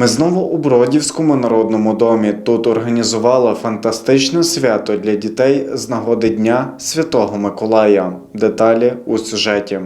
Ми знову у Бродівському народному домі. Тут організували фантастичне свято для дітей з нагоди Дня Святого Миколая. Деталі у сюжеті.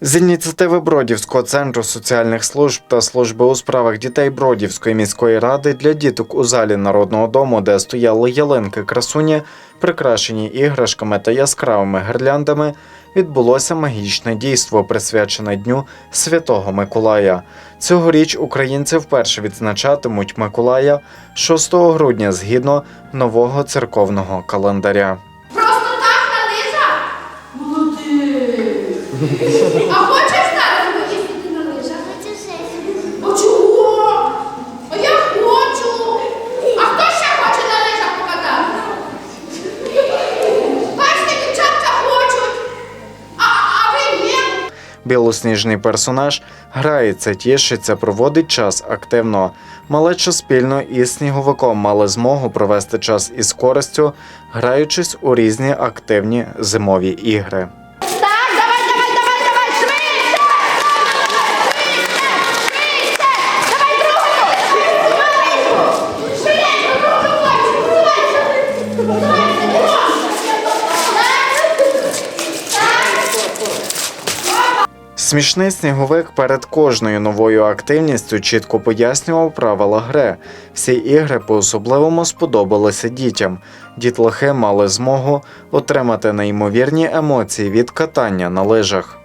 З ініціативи Бродівського центру соціальних служб та служби у справах дітей Бродівської міської ради для діток у залі народного дому, де стояли ялинки красуні, прикрашені іграшками та яскравими гірляндами, відбулося магічне дійство, присвячене Дню Святого Миколая. Цьогоріч українці вперше відзначатимуть Миколая 6 грудня згідно нового церковного календаря. Просто так нализа! Молодець! А хочеш зараз поїздити на лижах? А чого? А я хочу! А хто ще хоче на лижах покатати? Бачите, дівчатка хочуть! А, а ви ні? Білосніжний персонаж грається, тішиться, проводить час активно. Малеча спільно із сніговиком мали змогу провести час із користю, граючись у різні активні зимові ігри. Смішний сніговик перед кожною новою активністю чітко пояснював правила гри. Всі ігри по-особливому сподобалися дітям. Дітлахи мали змогу отримати неймовірні емоції від катання на лижах.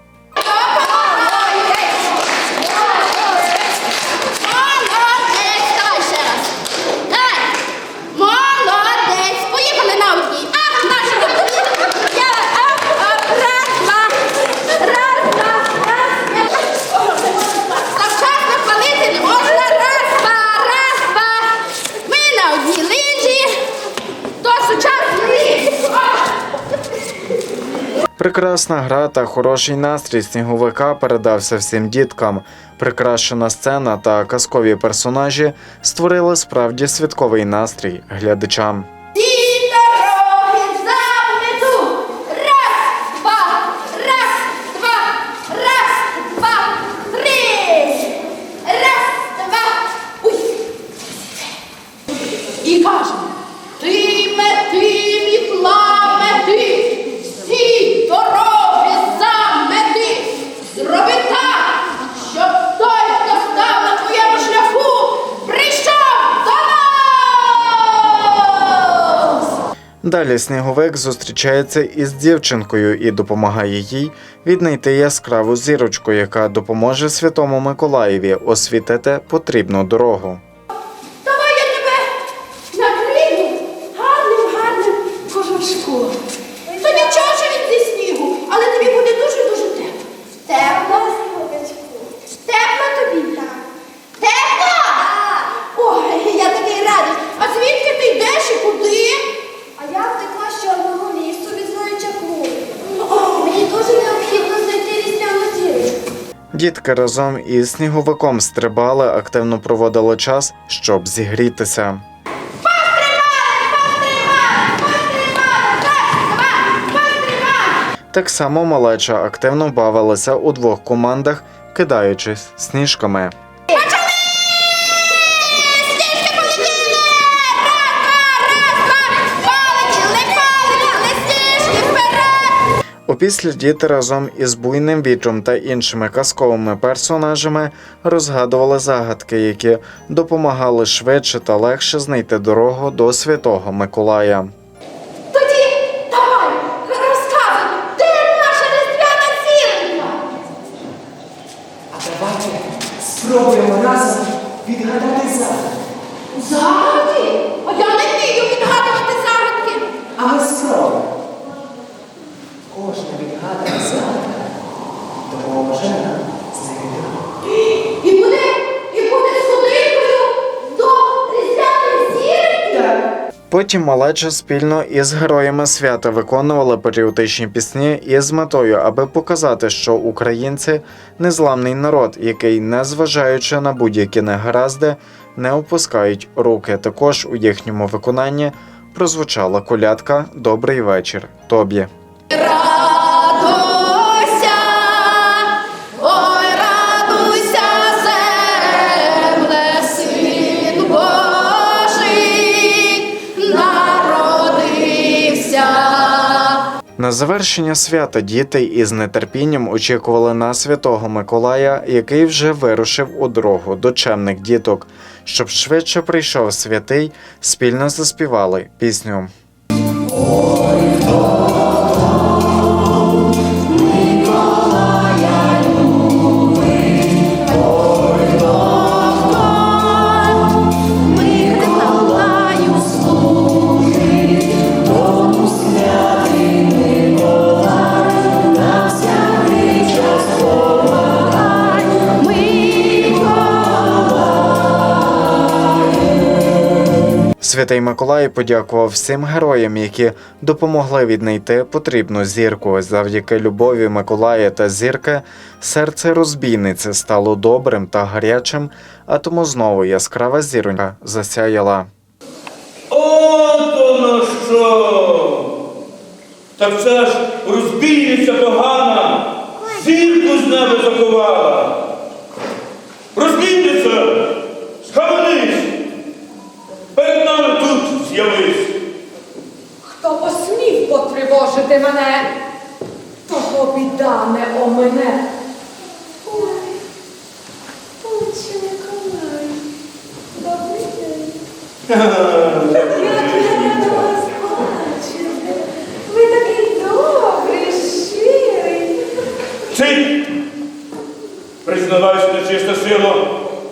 Прекрасна гра та хороший настрій сніговика передався всім діткам. Прикрашена сцена та казкові персонажі створили справді святковий настрій глядачам. Ті дороги Далі сніговик зустрічається із дівчинкою і допомагає їй віднайти яскраву зірочку, яка допоможе святому Миколаєві освітити потрібну дорогу. Дітки разом із сніговиком стрибали, активно проводили час, щоб зігрітися. Так само малеча активно бавилася у двох командах, кидаючись сніжками. Опісля діти разом із буйним вітром та іншими казковими персонажами розгадували загадки, які допомагали швидше та легше знайти дорогу до святого Миколая. Тоді давай, розказуй, де наша різдвяна зіронька? А давайте спробуємо разом відгадати загадку. Загадки? А я не вмію відгадувати загадки. А ми спробуємо. Кожна відгадана загадка допоможе нам знайти дорогу. І буде, і буде сходинкою до різдвяної зіроньки. Так. Потім малеча спільно із героями свята виконувала патріотичні пісні із метою, аби показати, що українці незламний народ, який, незважаючи на будь-які негаразди, не опускають руки. Також у їхньому виконанні прозвучала колядка Добрий вечір тобі. На завершення свята діти із нетерпінням очікували на святого Миколая, який вже вирушив у дорогу до чемних діток. Щоб швидше прийшов святий, спільно заспівали пісню. Миколаю Святий Миколай подякував всім героям, які допомогли віднайти потрібну зірку. Завдяки любові Миколая та зірки серце розбійниці стало добрим та гарячим, а тому знову яскрава зіронька засяяла. От воно що! Так це ж розбійниця погана, зірку з неба заховала. Розбійниця, з'явись. Хто посмів потривожити мене, того біда не омине. Ой, отче Миколай, добрий день. Як я рада вас бачити. Ви такий добрий, щирий. Цить! Признавайся, нечиста сила,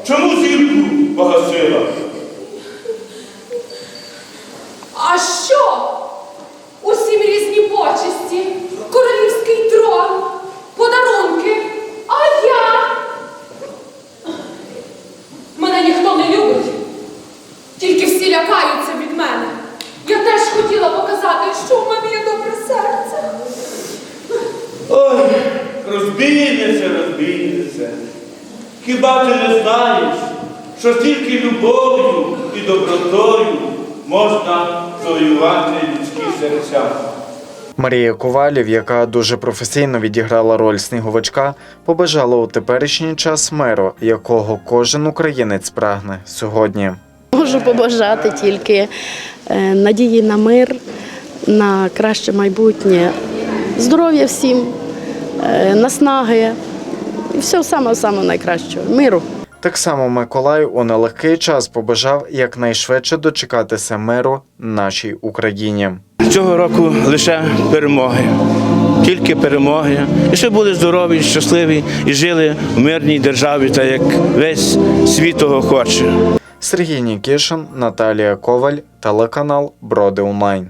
чому зірку погасила? А що? Усім різні почесті, королівський трон, подарунки. А я? Мене ніхто не любить. Тільки всі лякаються від мене. Я теж хотіла показати, що в мене є добре серце. Ой, розбійниця, розбійниця. Хіба ти не знаєш, що тільки любов'ю і добротою можна завоювати людські серця? Марія Ковалів, яка дуже професійно відіграла роль сніговичка, побажала у теперішній час миру, якого кожен українець прагне сьогодні. Можу побажати тільки е, надії на мир, на краще майбутнє, здоров'я всім, наснаги і самого самого найкращого миру. Так само Миколай у нелегкий час побажав якнайшвидше дочекатися миру нашій Україні. Цього року лише перемоги, тільки перемоги. І щоб були здорові, щасливі і жили в мирній державі, так як весь світ того хоче. Сергій Нікішин, Наталія Коваль, телеканал Броди Онлайн.